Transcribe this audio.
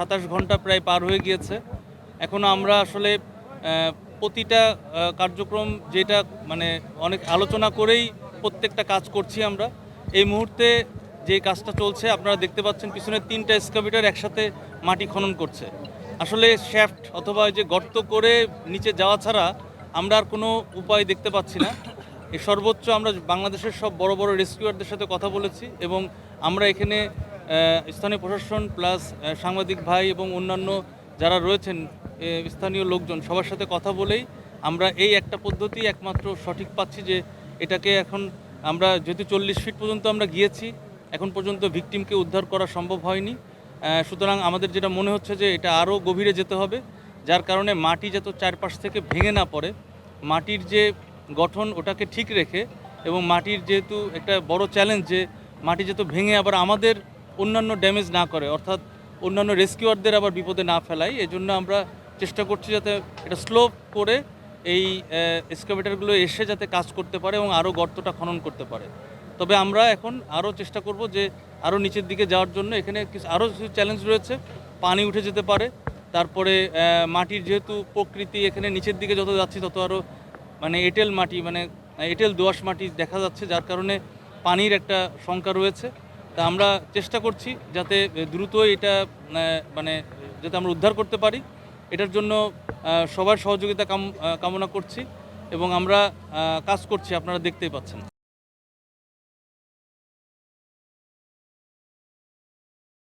সাতাশ ঘণ্টা প্রায় পার হয়ে গিয়েছে। এখনও আমরা আসলে প্রতিটা কার্যক্রম যেটা মানে অনেক আলোচনা করেই প্রত্যেকটা কাজ করছি আমরা। এই মুহূর্তে যে কাজটা চলছে, আপনারা দেখতে পাচ্ছেন পিছনে তিনটা এক্সকাভেটার একসাথে মাটি খনন করছে। আসলে শ্যাফট অথবা যে গর্ত করে নিচে যাওয়া ছাড়া আমরা আর কোনো উপায় দেখতে পাচ্ছি না। সর্বোচ্চ আমরা বাংলাদেশের সব বড় বড় রেস্কিউয়ারদের সাথে কথা বলেছি এবং আমরা এখানে স্থানীয় প্রশাসন প্লাস সাংবাদিক ভাই এবং অন্যান্য যারা রয়েছেন স্থানীয় লোকজন, সবার সাথে কথা বলেই আমরা এই একটা পদ্ধতি একমাত্র সঠিক পাচ্ছি যে এটাকে এখন আমরা যেহেতু চল্লিশ ফিট পর্যন্ত আমরা গিয়েছি, এখন পর্যন্ত ভিকটিমকে উদ্ধার করা সম্ভব হয়নি। সুতরাং আমাদের যেটা মনে হচ্ছে যে এটা আরও গভীরে যেতে হবে, যার কারণে মাটি যাতে চারপাশ থেকে ভেঙে না পড়ে, মাটির যে গঠন ওটাকে ঠিক রেখে এবং মাটির যেহেতু একটা বড় চ্যালেঞ্জ যে মাটি যেহেতু ভেঙে আবার আমাদের অন্যান্য ড্যামেজ না করে, অর্থাৎ অন্যান্য রেস্কিউয়ারদের আবার বিপদে না ফেলাই, এজন্য আমরা চেষ্টা করছি যাতে এটা স্লো করে এই এক্সকাভেটারগুলো এসে যাতে কাজ করতে পারে এবং আরও গর্তটা খনন করতে পারে। তবে আমরা এখন আরও চেষ্টা করব যে আরও নিচের দিকে যাওয়ার জন্য। এখানে কিছু আরও কিছু চ্যালেঞ্জ রয়েছে। পানি উঠে যেতে পারে। তারপরে মাটির যেহেতু প্রকৃতি এখানে নিচের দিকে যত যাচ্ছে তত আরও মানে এঁটেল মাটি মানে এঁটেল দোআঁশ মাটি দেখা যাচ্ছে, যার কারণে পানির একটা শঙ্কা রয়েছে। তা আমরা চেষ্টা করছি যাতে দ্রুত এটা মানে যাতে আমরা উদ্ধার করতে পারি। এটার জন্য সবার সহযোগিতা কাম- কামনা করছি এবং আমরা কাজ করছি, আপনারা দেখতেই পাচ্ছেন।